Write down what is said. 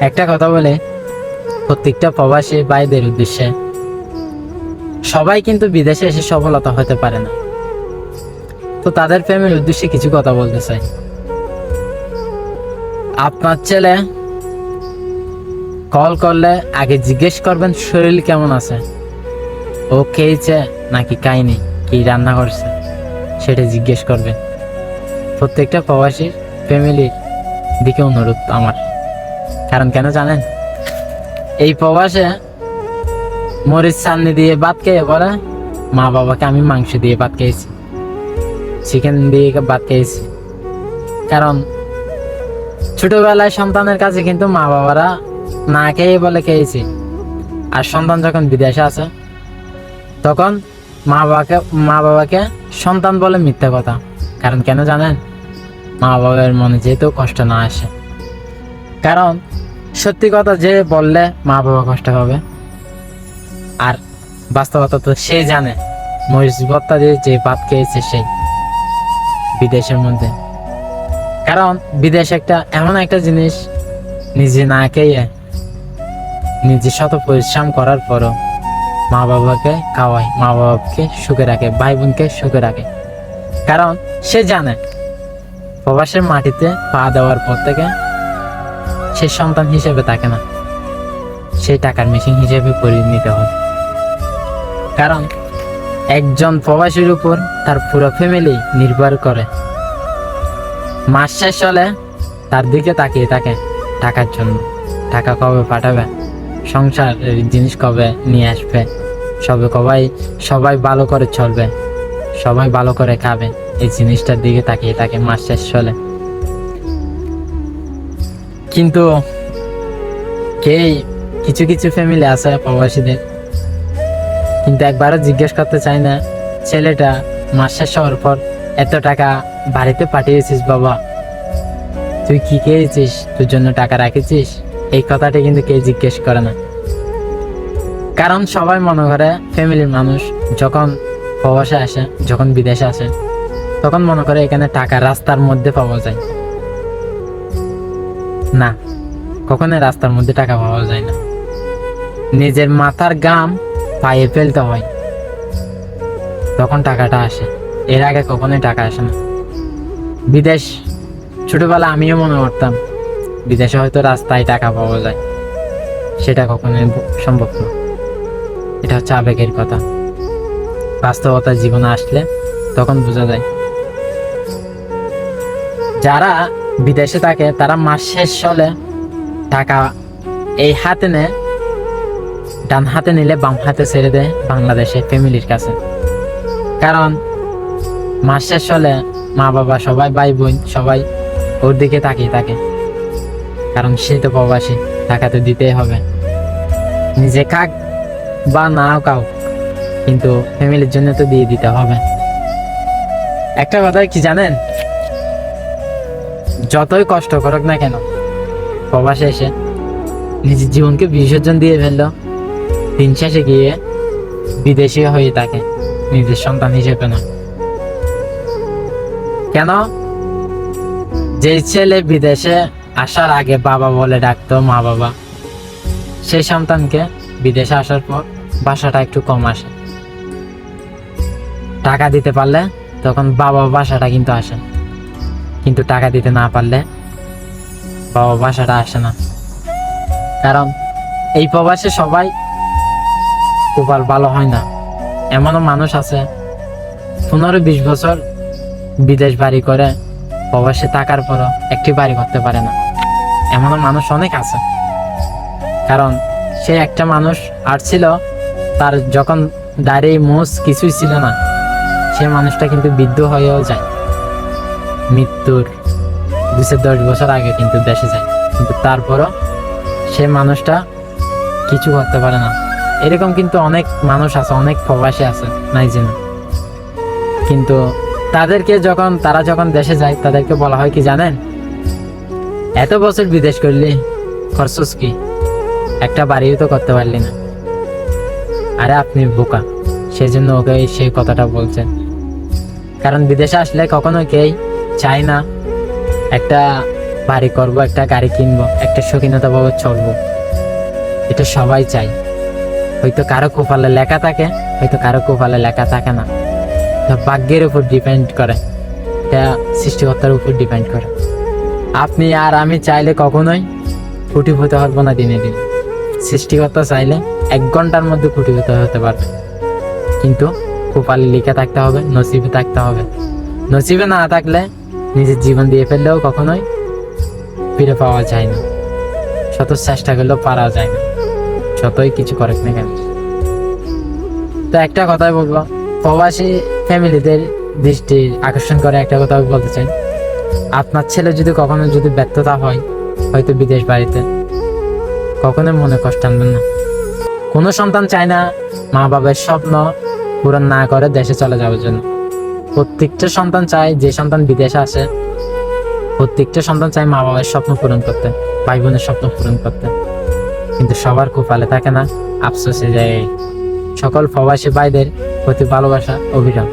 একটা কথা বলে, প্রত্যেকটা প্রবাসী ভাইদের উদ্দেশ্যে। সবাই কিন্তু বিদেশে এসে সফলতা হতে পারে না। তো তাদের প্রেমের উদ্দেশ্যে কিছু কথা বলতে চাই। আপনার ছেলে কল করলে আগে জিজ্ঞেস করবেন, শরীর কেমন আছে? ও খেয়েছে নাকি খায়নি? কি রান্না করছে? সেটা জিজ্ঞেস করবেন। প্রত্যেকটা প্রবাসীর ফ্যামিলির দিকে অনুরোধ আমার। কারণ কেন জানেন? এই প্রবাসে মরিচ চাননি দিয়ে ভাত খেয়ে পরে মা বাবাকে আমি মাংস দিয়ে ভাত খেয়েছি চিকেন দিয়ে ভাত খেয়েছি। কারণ ছোটবেলায় সন্তানের কাছে কিন্তু মা বাবারা না খেয়ে বলে খেয়েছি। আর সন্তান যখন বিদেশে আছে, তখন মা বাবাকে মা বাবাকে সন্তান বলে মিথ্যা কথা। কারণ কেন জানেন? মা বাবার মনে যেহেতু কষ্ট না আসে। কারণ সত্যি কথা যে বললে মা বাবা কষ্ট পাবে। আর বাস্তবতা তো সে জানে মরিচ ভত্তা দিয়ে যে ভাত খেয়েছে সেই বিদেশের মধ্যে। কারণ বিদেশ একটা এমন একটা জিনিস নিজে না খেয়ে, নিজে শত পরিশ্রম করার পরও মা বাবাকে খাওয়ায়, মা বাবাকে সুখে রাখে ভাই বোনকে সুখে রাখে। কারণ সে জানে, প্রবাসের মাটিতে পা দেওয়ার পর থেকে সে সন্তান হিসেবে থাকে না, সেই টাকার মেশিন হিসেবে পরিণত হয় কারণ একজন প্রবাসীর উপর তার পুরো ফ্যামিলি নির্ভর করে। মাস শেষ হলে তার দিকে তাকিয়ে থাকে টাকার জন্য। টাকা কবে পাঠাবে সংসার জিনিস কবে নিয়ে আসবে, সবে কবাই সবাই ভালো করে চলবে, সবাই ভালো করে খাবে, এই জিনিসটার দিকে তাকিয়ে থাকে মাস শেষ হলে। কিন্তু কে কিছু কিছু ফ্যামিলি আছে প্রবাসীদের। কিন্তু একবারও জিজ্ঞেস করতে চায় না, ছেলেটা মাস শেষ হওয়ার পর এত টাকা বাড়িতে পাঠিয়েছিস বাবা। তুই কি খেয়েছিস? তোর জন্য টাকা রাখেছিস? এই কথাটা কিন্তু কেউ জিজ্ঞেস করে না। কারণ সবাই মনে করে ফ্যামিলির মানুষ যখন প্রবাসে আসে, যখন বিদেশে আসে, তখন মনে করে এখানে টাকা রাস্তার মধ্যে পাওয়া যায়। না কখনো রাস্তার মধ্যে টাকা পাওয়া যায় না। নিজের মাথার গাম পায়ে ফেলতে হয়। তখন টাকাটা আসে, এর আগে কখনোই টাকা আসে না। বিদেশ, ছোটবেলা আমিও মনে করতাম, বিদেশে হয়তো রাস্তায় টাকা পাওয়া যায়। সেটা কখনোই সম্ভব না। এটা হচ্ছে আবেগের কথা। বাস্তবতা জীবনে আসলে তখন বোঝা যায়। যারা বিদেশে থাকে, তারা মাস শেষ হলে টাকা এই হাতে নেয় ডান হাতে নিলে বাম হাতে ছেড়ে দেয় বাংলাদেশে ফ্যামিলির কাছে। কারণ মাস শেষ হলে মা বাবা সবাই ভাই বোন সবাই ওর দিকে তাকিয়ে থাকে। কারণ সে তো প্রবাসী, টাকা তো দিতেই হবে। নিজে খাক বা নাও কাউ কিন্তু ফ্যামিলির জন্য তো দিয়ে দিতে হবে। একটা কথা কি জানেন? যতই কষ্ট করুক না কেন, প্রবাসে এসে নিজের জীবনকে বিসর্জন দিয়ে ফেলল। দিন শেষে গিয়ে বিদেশি হয়ে থাকে, নিজের সন্তান হিসেবে না। কেন? যে ছেলে বিদেশে আসার আগে বাবা বলে ডাকতো মা বাবা সেই সন্তানকে বিদেশে আসার পর বাসাটা একটু কম আসে। টাকা দিতে পারলে তখন বাবা বাসাটা কিন্তু আসে। কিন্তু টাকা দিতে না পারলে বাবা বাসাটা আসে না। কারণ এই প্রবাসে সবাই কপাল ভালো হয় না। এমনও মানুষ আছে, পনেরো বিশ বছর বিদেশ বাড়ি করে প্রবাসে থাকার পরও একটি বাড়ি করতে পারে না। এমনও মানুষ অনেক আছে। কারণ সে একটা মানুষ ছিল তার যখন দাঁড়িয়ে মোষ কিছুই ছিল না, সে মানুষটা কিন্তু বৃদ্ধ হয়েও যায়। মৃত্যুর দুশো দশ বছর আগে কিন্তু দেশে যায়। কিন্তু তারপরও সে মানুষটা কিছু করতে পারে না। এরকম কিন্তু অনেক মানুষ আছে, অনেক প্রবাসী আছে নাই যেন কিন্তু তাদেরকে যখন, তারা যখন দেশে যায়, তাদেরকে বলা হয় কি জানেন? এত বছর বিদেশ করলি খরচস কি? একটা বাড়িও তো করতে পারলি না। আরে আপনি বোকা, সেজন্য ওকে সেই কথাটা বলছেন। কারণ বিদেশে আসলে কখনো কেই চায় না। একটা বাড়ি করব, একটা গাড়ি কিনবো, একটা স্বাধীনতা ভাবে চলবো। এটা সবাই চাই। হয়তো কারও কপালে লেখা থাকে, হয়তো কারও কপালে লেখা থাকে না। এটা ভাগ্যের উপর ডিপেন্ড করে। এটা সৃষ্টিকর্তার উপর ডিপেন্ড করে। আপনি আর আমি চাইলে কখনোই কুটিভূত হব না দিনে দিনে। সৃষ্টিকর্তা চাইলে এক ঘণ্টার মধ্যে কুটিভূত হতে পারবে। কিন্তু কপালে লিখে থাকতে হবে, নসিবে থাকতে হবে। নসিবে না থাকলে নিজের জীবন দিয়ে ফেললেও কখনোই ফিরে পাওয়া যায় না। শত চেষ্টা করলেও পারা যায় না। যতই কিছু করে না কেন। তো একটা কথাই বলব, প্রবাসী ফ্যামিলিদের দৃষ্টি আকর্ষণ করে একটা কথা বলতে চাই। আপনার ছেলে যদি কখনো যদি ব্যর্থতা হয়, হয়তো বিদেশ বাড়িতে, কখনোই মনে কষ্ট আনবেন না। কোনো সন্তান চায় না মা বাবার স্বপ্ন পূরণ না করে দেশে চলে যাওয়ার জন্য। প্রত্যেকটা সন্তান চায় যে সন্তান বিদেশে আসে, প্রত্যেকটা সন্তান চায় মা বাবার স্বপ্ন পূরণ করতে, ভাই বোনের স্বপ্ন পূরণ করতে। কিন্তু সবার কপালে থাকে না আফসোসে যায় সকল প্রবাসী ভাইদের প্রতি ভালোবাসা অভিরাম